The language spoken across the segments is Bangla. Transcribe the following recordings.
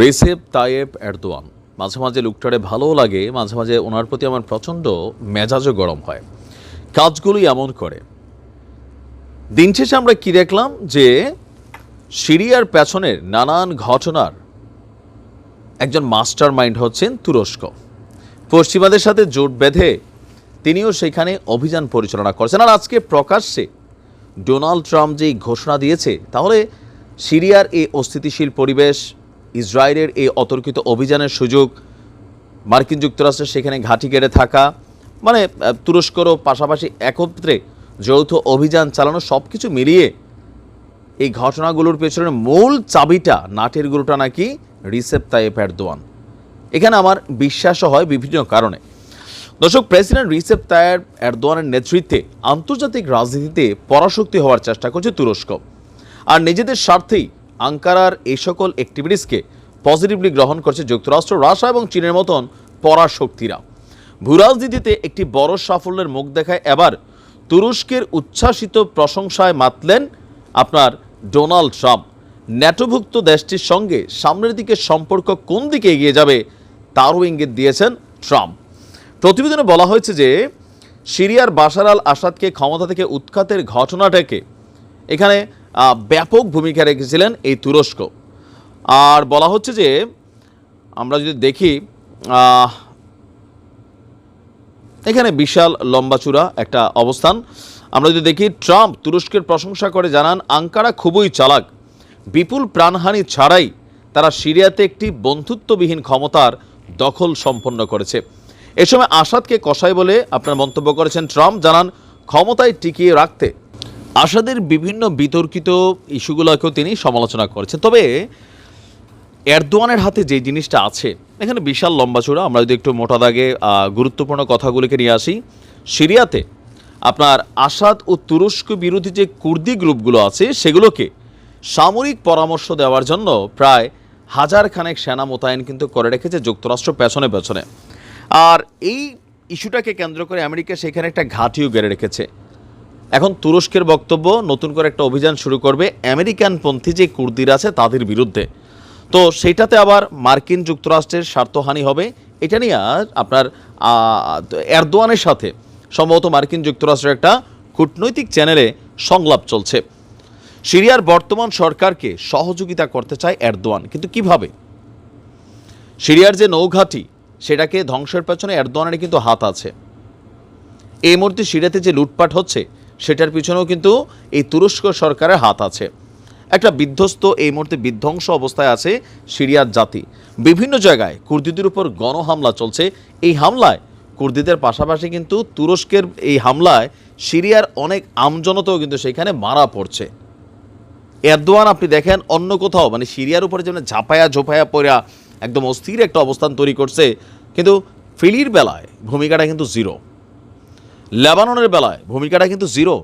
Recep Tayeb Erdogan. মাঝে মাঝে লুকটারে ভালোও লাগে, মাঝে মাঝে ওনার প্রতি আমার প্রচণ্ড মেজাজও গরম হয়। কাজগুলোই এমন করে। দিন শেষে আমরা কি দেখলাম যে, সিরিয়ার পেছনের নানান ঘটনার একজন মাস্টার মাইন্ড হচ্ছেন তুরস্ক। পশ্চিমাদের সাথে জোট বেঁধে তিনিও সেখানে অভিযান পরিচালনা করছেন। আর আজকে প্রকাশ্যে ডোনাল্ড ট্রাম্প যেই ঘোষণা দিয়েছে, তাহলে সিরিয়ার এই অস্থিতিশীল পরিবেশ ইসরায়েলের এই অতর্কিত অভিযানের সুযোগ মার্কিন যুক্তরাষ্ট্রের সেখানে ঘাঁটি গেড়ে থাকা মানে তুরস্করও পাশাপাশি একত্রে যৌথ অভিযান চালানো সব কিছু মিলিয়ে এই ঘটনাগুলোর পেছনের মূল চাবিটা নাটের গুরুটা নাকি রিসেপ তাইপ এরদোয়ান। এখানে আমার বিশ্বাসও হয় বিভিন্ন কারণে। দর্শক, প্রেসিডেন্ট রিসেপ তায়ের এরদোয়ানের নেতৃত্বে আন্তর্জাতিক রাজনীতিতে পরাশক্তি হওয়ার চেষ্টা করছে তুরস্ক। আর নিজেদের স্বার্থেই আঙ্কারার এই সকল অ্যাক্টিভিটিসকে পজিটিভলি গ্রহণ করছে যুক্তরাষ্ট্র, রাশিয়া এবং চীনের মতন পরাশক্তিরা। ভূরাজনীতিতে একটি বড় সাফল্যের মুখ দেখায় এবার তুরস্কের উচ্ছ্বাসিত প্রশংসায় মাতলেন আপনার ডোনাল্ড ট্রাম্প। ন্যাটোভুক্ত দেশটির সঙ্গে সামনের দিকে সম্পর্ক কোন দিকে এগিয়ে যাবে তারও ইঙ্গিত দিয়েছেন ট্রাম্প। প্রতিবেদনে বলা হয়েছে যে, সিরিয়ার বাশার আল আসাদকে ক্ষমতা থেকে উৎখাতের ঘটনাটাকে এখানে ব্যাপক ভূমিকা রেখেছিলেন এই তুরস্ক। আর বলা হচ্ছে যে, আমরা যদি দেখি এখানে বিশাল লম্বাচূড়া একটা অবস্থান। আমরা যদি দেখি, ট্রাম্প তুরস্কের প্রশংসা করে জানান, আঙ্কারা খুবই চালাক। বিপুল প্রাণহানি ছাড়াই তারা সিরিয়াতে একটি বন্ধুত্ববিহীন ক্ষমতার দখল সম্পন্ন করেছে। এ সময় আসাদকে কষাই বলে আপনার মন্তব্য করেছেন ট্রাম্প। জানান, ক্ষমতায় টিকিয়ে রাখতে আসাদের বিভিন্ন বিতর্কিত ইস্যুগুলোকেও তিনি সমালোচনা করেছেন। তবে এরদোয়ানের হাতে যে জিনিসটা আছে, এখানে বিশাল লম্বা চূড়া। আমরা যদি একটু মোটা দাগে গুরুত্বপূর্ণ কথাগুলিকে নিয়ে আসি। সিরিয়াতে আপনার আসাদ ও তুরস্ক বিরোধী যে কুর্দি গ্রুপগুলো আছে, সেগুলোকে সামরিক পরামর্শ দেওয়ার জন্য প্রায় হাজার খানেক সেনা মোতায়েন কিন্তু করে রেখেছে যুক্তরাষ্ট্র পেছনে পেছনে। আর এই ইস্যুটাকে কেন্দ্র করে আমেরিকা সেখানে একটা ঘাঁটিও গেড়ে রেখেছে। এখন তুরস্কের বক্তব্য, নতুন করে একটা অভিযান শুরু করবে আমেরিকান পন্থী যে কুর্দিরা আছে তাদের বিরুদ্ধে। তো সেইটাতে আবার মার্কিন যুক্তরাষ্ট্রের স্বার্থহানি হবে, এটা নিয়ে আপনার এরদোয়ানের সাথে সম্ভবত মার্কিন যুক্তরাষ্ট্রের একটা কূটনৈতিক চ্যানেলে সংলাপ চলছে। সিরিয়ার বর্তমান সরকারকে সহযোগিতা করতে চায় এরদোয়ান, কিন্তু কীভাবে? সিরিয়ার যে নৌঘাটি, সেটাকে ধ্বংসের পেছনে এরদোয়ানের কিন্তু হাত আছে। এই মুহূর্তে সিরিয়াতে যে লুটপাট হচ্ছে সেটার পিছনেও কিন্তু এই তুরস্ক সরকারের হাত আছে। একটা বিধ্বস্ত, এই মুহূর্তে বিধ্বংস অবস্থায় আছে সিরিয়ার জাতি। বিভিন্ন জায়গায় কুর্দিদের উপর গণহামলা চলছে। এই হামলায় কুর্দিদের পাশাপাশি কিন্তু তুরস্কের এই হামলায় সিরিয়ার অনেক আমজনতাও কিন্তু সেখানে মারা পড়ছে। এরদোয়ান, আপনি দেখেন, অন্য কোথাও মানে সিরিয়ার উপরে যেমন ঝাঁপায়া ঝোপায়া পড়া একদম অস্থির একটা অবস্থান তৈরি করছে, কিন্তু ফিলির বেলায় ভূমিকাটা কিন্তু জিরো লেবাননের বেলায় ভূমিকাটা কিন্তু জিরো।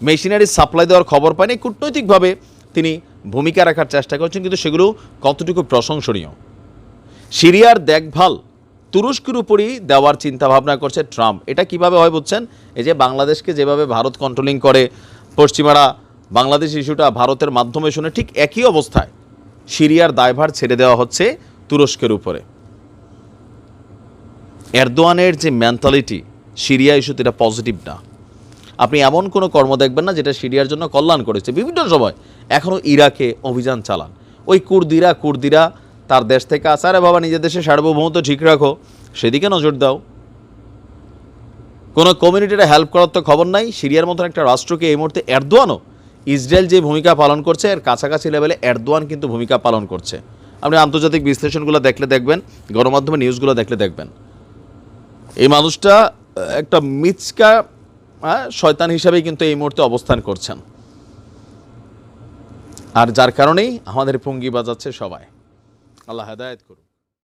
মেশিনারি সাপ্লাই দেওয়ার খবর পায়নি কূটনৈতিকভাবে তিনি ভূমিকা রাখার চেষ্টা করছেন, কিন্তু সেগুলো কতটুকু প্রশংসনীয়? সিরিয়ার দেখভাল তুরস্কের উপরই দেওয়ার চিন্তা ভাবনা করছে ট্রাম্প। এটা কীভাবে হয় বুঝছেন? এই যে বাংলাদেশকে যেভাবে ভারত কন্ট্রোলিং করে, পশ্চিমারা বাংলাদেশ ইস্যুটা ভারতের মাধ্যমে শুনে ঠিক একই অবস্থায় সিরিয়ার দায়ভার ছেড়ে দেওয়া হচ্ছে তুরস্কের উপরে। এরদোয়ানের যে মেন্টালিটি সিরিয়া ইস্যুতে এটা পজিটিভ না। আপনি এমন কোনো কর্ম দেখবেন না যেটা সিরিয়ার জন্য কল্যাণ করেছে। বিভিন্ন সময় এখনও ইরাকে অভিযান চালান। ওই কুর্দিরা কুর্দিরা তার দেশ থেকে আসে, আরে বাবা, নিজের দেশে সার্বভৌমত্ব ঠিক রাখো। সেদিকে নজর দাও। কোনো কমিউনিটিটা হেল্প করার তো খবর নাই। সিরিয়ার মতন একটা রাষ্ট্রকে এই মুহূর্তে এরদোয়ানও ইসরায়েল যে ভূমিকা পালন করছে, এর কাছাকাছি লেভেলে এরদোয়ান কিন্তু ভূমিকা পালন করছে। আপনি আন্তর্জাতিক বিশ্লেষণগুলো দেখলে দেখবেন, গণমাধ্যমে নিউজগুলো দেখলে দেখবেন। এই মানুষটা একটা মিচকা শয়তান হিসাবে কিন্তু এই মুহূর্তে অবস্থান করছেন। আর যার কারণেই আমাদের পুঙ্গি বাজাচ্ছে সবাই। আল্লাহ হেদায়ত করুন